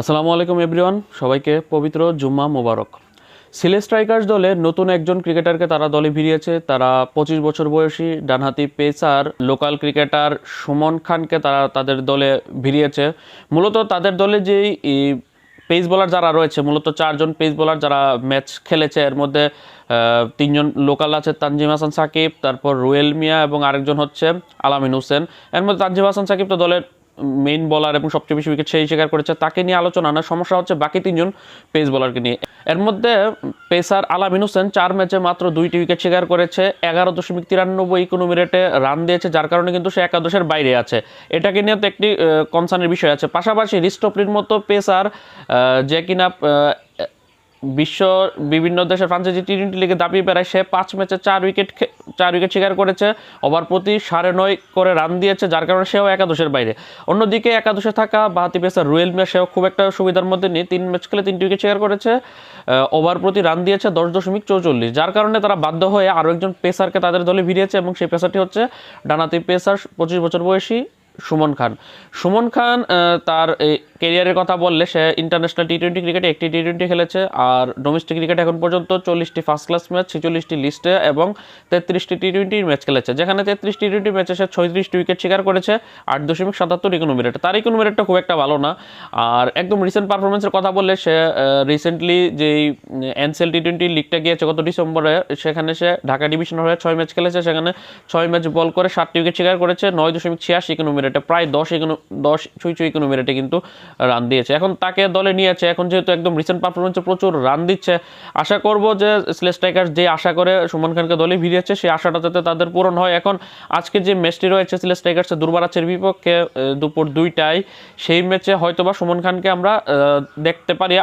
আসসালামু আলাইকুম এভরিওয়ান সবাইকে পবিত্র জুম্মা মোবারক। সিলে স্ট্রাইকার্স দলে নতুন একজন ক্রিকেটারকে তারা দলে ভিড়িয়েছে। তারা পঁচিশ বছর বয়সী ডানহাতি পেসার, লোকাল ক্রিকেটার সুমন খানকে তারা তাদের দলে ভিড়িয়েছে। মূলত তাদের দলে যেই পেস বোলার যারা রয়েছে, মূলত চারজন পেস বোলার যারা ম্যাচ খেলেছে, এর মধ্যে তিনজন লোকাল আছে, তানজিম হাসান সাকিব, তারপর রুয়েল মিয়া এবং আরেকজন হচ্ছে আলামিন হোসেন। এর মধ্যে তানজিম হাসান সাকিব তো দলের মেইন বলার এবং সবচেয়ে বেশি উইকেট সেই শিকার করেছে, তাকে নিয়ে আলোচনা না, সমস্যা হচ্ছে বাকি তিনজন পেস বোলারকে নিয়ে। এর মধ্যে, পেসার আলামিন হোসেন চার ম্যাচে মাত্র দুইটি উইকেট শিকার করেছে, এগারো দশমিক তিরানব্বই ইকোনমি রেটে রান দিয়েছে, যার কারণে কিন্তু সে একাদশের বাইরে আছে। এটাকে নিয়ে তো একটি কনসার্নের বিষয় আছে। পাশাপাশি রিস্টপ্রির মতো পেসার যে কিনা বিশ্ব বিভিন্ন দেশের ফ্রান্সাইজি টি টোয়েন্টি লিগে দাবি বেড়ায়, সে পাঁচ ম্যাচে চার উইকেট চার উইকেট শিকার করেছে। ওভার প্রতি সাড়ে নয় করে রান দিয়েছে, যার কারণে সেও একাদশের বাইরে। অন্যদিকে একাদশে থাকা বাহাতি পেসার রুয়েল মিয়া, সেও খুব একটা সুবিধার মধ্যে নেই। তিন ম্যাচ খেলে তিনটি উইকেট শিকার করেছে ওভার প্রতি রান দিয়েছে দশ দশমিক চৌচল্লিশ। যার কারণে তারা বাধ্য হয়ে আরও একজন পেসারকে তাদের দলে ভিড়িয়েছে এবং সেই পেসারটি হচ্ছে ডানাতি পেসার, পঁচিশ বছর বয়সী সুমন খান। সুমন খান তার এই কেরিয়ারের কথা বললে সে ইন্টারন্যাশনাল টি টোয়েন্টি ক্রিকেটে একটি টি টোয়েন্টি খেলেছে, আর ডোমেস্টিক ক্রিকেট এখন পর্যন্ত চল্লিশটি ফার্স্ট ক্লাস ম্যাচ ছেচল্লিশটি লিস্টে এবং তেত্রিশটি টি টোয়েন্টির ম্যাচ খেলেছে। যেখানে তেত্রিশ টি টোয়েন্টি ম্যাচে সে ছয়ত্রিশটি উইকেট শিকার করেছে, আট দশমিক সাতাত্তর ইকোনমি রেট তার ইকোনমি রেটটা খুব একটা ভালো না, আর একদম রিসেন্ট পারফরমেন্সের কথা বললে সে রিসেন্টলি যেই এনসেল টি টোয়েন্টি লিগটা গিয়েছে গত ডিসেম্বরে, সেখানে সে ঢাকা ডিভিশন হয়ে ছয় ম্যাচ খেলেছে, সেখানে ছয় ম্যাচ বল করে সাতটি উইকেট শিকার করেছে, নয় দশমিক ছিয়াশি ইকোনমি রেটে প্রায় দশ ইকোনো দশ ছুঁই ছুঁই ইকোনমি রেটে কিন্তু রান দিয়েছে। এখন তাকে দলে নিয়েছে এখন যেহেতু একদম রিসেন্ট পারফরমেন্সে প্রচুর রান দিচ্ছে, আশা করব যে স্লেস স্ট্রাইকার যে আশা করে সুমন খানকে দলে ভিড়িয়েছে, সেই আশাটা যাতে তাদের পূরণ হয়। এখন আজকে যে ম্যাচটি রয়েছে স্লেস স্ট্রাইকার্সের দুর্বারাচের বিপক্ষে দুপুর দুইটায়, সেই ম্যাচে হয়তোবা সুমন খানকে আমরা দেখতে পারি।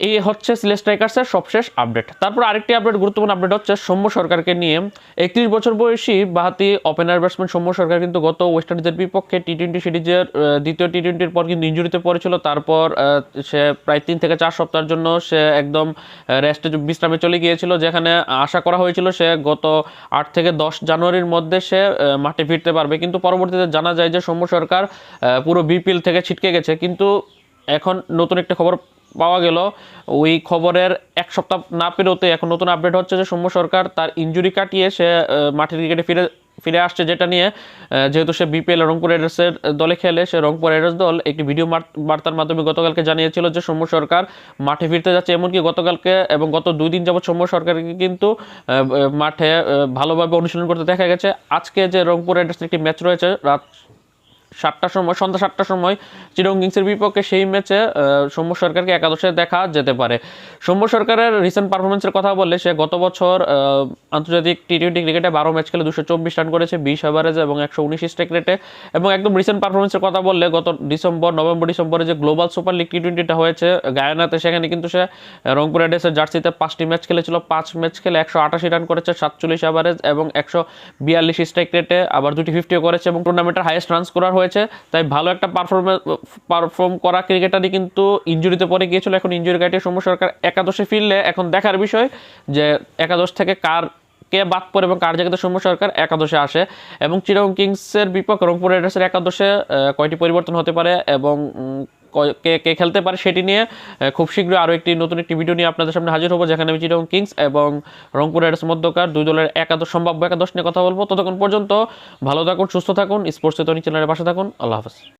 এই হচ্ছে সিলেট স্ট্রাইকার্সের সবশেষ আপডেট। তারপর আরেকটি আপডেট, গুরুত্বপূর্ণ আপডেট হচ্ছে সৌম্য সরকারকে নিয়ে একত্রিশ বছর বয়সী বাহাতি ওপেনার ব্যাটসম্যান সৌম্য সরকার কিন্তু গত ওয়েস্ট ইন্ডিজের বিপক্ষে টি টোয়েন্টি সিরিজের দ্বিতীয় টি টোয়েন্টির পর কিন্তু ইঞ্জুরিতে পড়েছিল। তারপর সে প্রায় তিন থেকে চার সপ্তাহের জন্য সে একদম রেস্টে বিশ্রামে চলে গিয়েছিল, যেখানে আশা করা হয়েছিল সে গত আট থেকে দশ জানুয়ারির মধ্যে সে মাঠে ফিরতে পারবে। কিন্তু পরবর্তীতে জানা যায় যে সৌম্য সরকার পুরো বিপিএল থেকে ছিটকে গেছে। কিন্তু এখন নতুন একটা খবর পাওয়া গেল। ওই খবরের এক সপ্তাহ না পেরোতে এখন নতুন আপডেট হচ্ছে যে সৌম্য সরকার তার ইঞ্জুরি কাটিয়ে সে মাঠের ক্রিকেটে ফিরে ফিরে আসছে যেটা নিয়ে যেহেতু সে বিপিএল রংপুর রাইডার্সের দলে খেলে, সে রংপুর রাইডার্স দল একটি ভিডিও বার্তার মাধ্যমে গতকালকে জানিয়েছিল যে সৌম্য সরকার মাঠে ফিরতে যাচ্ছে। এমনকি গতকালকে এবং গত দুই দিন যাবত সৌম্য সরকারকে কিন্তু মাঠে ভালোভাবে অনুশীলন করতে দেখা গেছে। আজকে যে রংপুর রাইডার্সের একটি ম্যাচ রয়েছে, রাত সাতটার সময়, সন্ধ্যা সাতটার সময় চিরং কিংসের বিপক্ষে সেই ম্যাচে সৌম্য সরকারকে একাদশে দেখা যেতে পারে। সৌম্য সরকারের রিসেন্ট পারফরমেন্সের কথা বললে সে গত বছর আন্তর্জাতিক টি টোয়েন্টি ক্রিকেটে বারো ম্যাচ খেলে দুশো চব্বিশ রান করেছে, বিশ ওভারেজ এবং একশো উনিশ স্ট্রাইক রেটে এবং একদম রিসেন্ট পারফরমেন্সের কথা বললে গত ডিসেম্বর, নভেম্বর, ডিসেম্বরে যে গ্লোবাল সুপার লিগ টি টোয়েন্টিটা হয়েছে, গায়ানাতে সেখানে কিন্তু সে রংপুর রাইডার্সের জার্সিতে পাঁচটি ম্যাচ খেলেছিল, পাঁচ ম্যাচ খেলে একশো আটাশি রান করেছে, সাতচল্লিশ ওভারেজ এবং একশো বিয়াল্লিশ স্ট্রাইক রেটে আবার দুটি ফিফটিও করেছে এবং টুর্নামেন্টের হাইয়েস্ট রান স্কোরার হয়েছে, তাই ভালো একটা পারফরমেন্স পারফর্ম করা ক্রিকেটারই কিন্তু ইঞ্জুরিতে পরে গিয়েছিল। এখন ইঞ্জুরি কাটিয়ে সৌম্য সরকার একাদশে ফিরলে, এখন দেখার বিষয় যে একাদশ থেকে কার কে বাদ পড়ে এবং কার জায়গাতে সৌম্য সরকার একাদশে আসে। এবং চিরং কিংসের বিপক্ষে রংপুর রাইডার্সের একাদশে কয়টি পরিবর্তন হতে পারে এবং কে কে খেলতে পারে সেটি নিয়ে খুব শীঘ্রই আরও একটি নতুন একটি ভিডিও নিয়ে আপনাদের সামনে হাজির হব, যেখানে আমি চিরং কিংস এবং রংপুর রাইডার্স মধ্যকার দুই দলের একাদশ, সম্ভাব্য একাদশ নিয়ে কথা বলব। ততক্ষণ পর্যন্ত ভালো থাকুন, সুস্থ থাকুন স্পোর্টস চেতনী চ্যানেলের পাশে থাকুন। আল্লাহ হাফেজ।